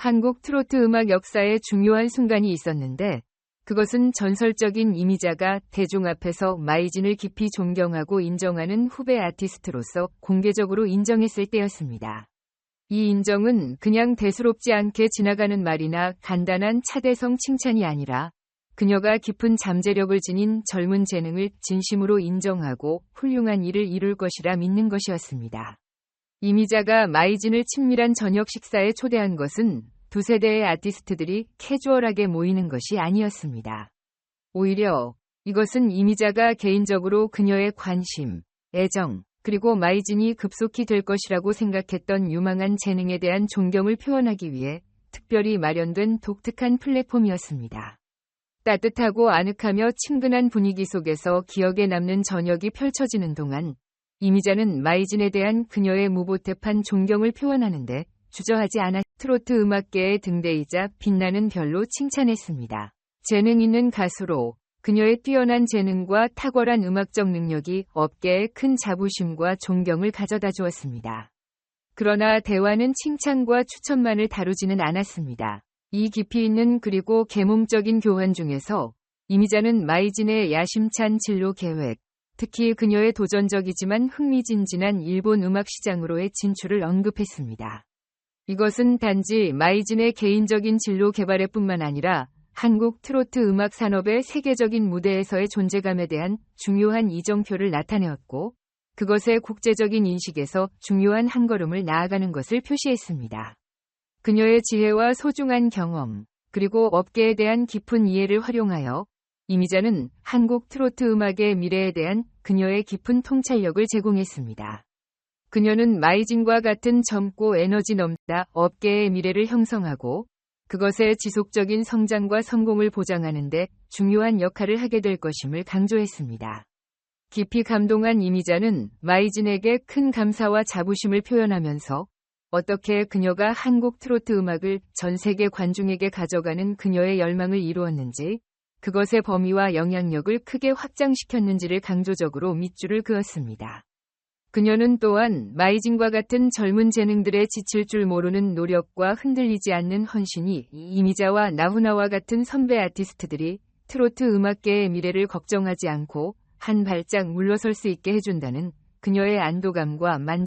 한국 트로트 음악 역사에 중요한 순간이 있었는데 그것은 전설적인 이미자가 대중 앞에서 마이진을 깊이 존경하고 인정하는 후배 아티스트로서 공개적으로 인정했을 때였습니다. 이 인정은 그냥 대수롭지 않게 지나가는 말이나 간단한 차대성 칭찬이 아니라 그녀가 깊은 잠재력을 지닌 젊은 재능을 진심으로 인정하고 훌륭한 일을 이룰 것이라 믿는 것이었습니다. 이미자가 마이진을 친밀한 저녁 식사에 초대한 것은 두 세대의 아티스트들이 캐주얼하게 모이는 것이 아니었습니다. 오히려 이것은 이미자가 개인적으로 그녀의 관심, 애정, 그리고 마이진이 급속히 될 것이라고 생각했던 유망한 재능에 대한 존경을 표현하기 위해 특별히 마련된 독특한 플랫폼이었습니다. 따뜻하고 아늑하며 친근한 분위기 속에서 기억에 남는 저녁이 펼쳐지는 동안 이미자는 마이진에 대한 그녀의 무보탭한 존경을 표현하는데 주저하지 않아 트로트 음악계의 등대이자 빛나는 별로 칭찬했습니다. 재능 있는 가수로 그녀의 뛰어난 재능과 탁월한 음악적 능력이 업계에 큰 자부심과 존경을 가져다 주었습니다. 그러나 대화는 칭찬과 추천만을 다루지는 않았습니다. 이 깊이 있는 그리고 계몽적인 교환 중에서 이미자는 마이진의 야심찬 진로 계획, 특히 그녀의 도전적이지만 흥미진진한 일본 음악 시장으로의 진출을 언급했습니다. 이것은 단지 마이진의 개인적인 진로 개발에 뿐만 아니라 한국 트로트 음악 산업의 세계적인 무대에서의 존재감에 대한 중요한 이정표를 나타내었고, 그것의 국제적인 인식에서 중요한 한 걸음을 나아가는 것을 표시했습니다. 그녀의 지혜와 소중한 경험, 그리고 업계에 대한 깊은 이해를 활용하여 이미자는 한국 트로트 음악의 미래에 대한 그녀의 깊은 통찰력을 제공했습니다. 그녀는 마이진과 같은 젊고 에너지 넘다 업계의 미래를 형성하고 그것의 지속적인 성장과 성공을 보장하는데 중요한 역할을 하게 될 것임을 강조했습니다. 깊이 감동한 이미자는 마이진에게 큰 감사와 자부심을 표현하면서 어떻게 그녀가 한국 트로트 음악을 전 세계 관중에게 가져가는 그녀의 열망을 이루었는지, 그것의 범위와 영향력을 크게 확장시켰는지를 강조적으로 밑줄을 그었습니다. 그녀는 또한 마이진과 같은 젊은 재능들의 지칠 줄 모르는 노력과 흔들리지 않는 헌신이 이미자와 나훈아와 같은 선배 아티스트들이 트로트 음악계의 미래를 걱정하지 않고 한 발짝 물러설 수 있게 해준다는 그녀의 안도감과 만